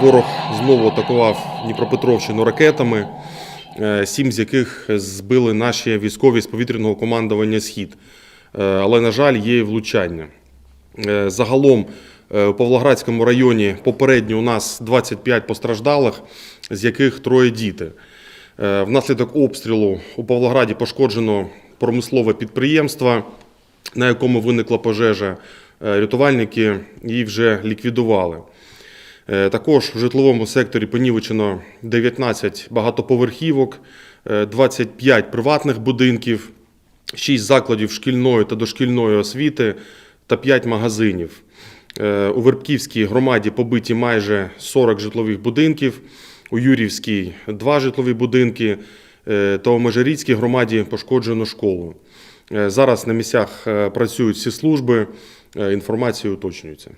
Ворог знову атакував Дніпропетровщину ракетами, е, сім з яких збили наші військові з повітряного командування Схід. Е, Але, на жаль, є і влучання. Е, Загалом у Павлоградському районі попередньо у нас 25 постраждалих, з яких троє діти. Внаслідок обстрілу у Павлограді пошкоджено промислове підприємство, на якому виникла пожежа. Рятувальники її вже ліквідували. Е, Також в житловому секторі понівечено 19 багатоповерхівок, е, 25 приватних будинків, 6 закладів шкільної та дошкільної освіти та 5 магазинів. Е, У Вербківській громаді побиті майже 40 житлових будинків, у Юрівській 2 житлові будинки е, та у Межиріцькій громаді пошкоджено школу. Е, Зараз на місцях е, працюють всі служби, е, інформація уточнюється.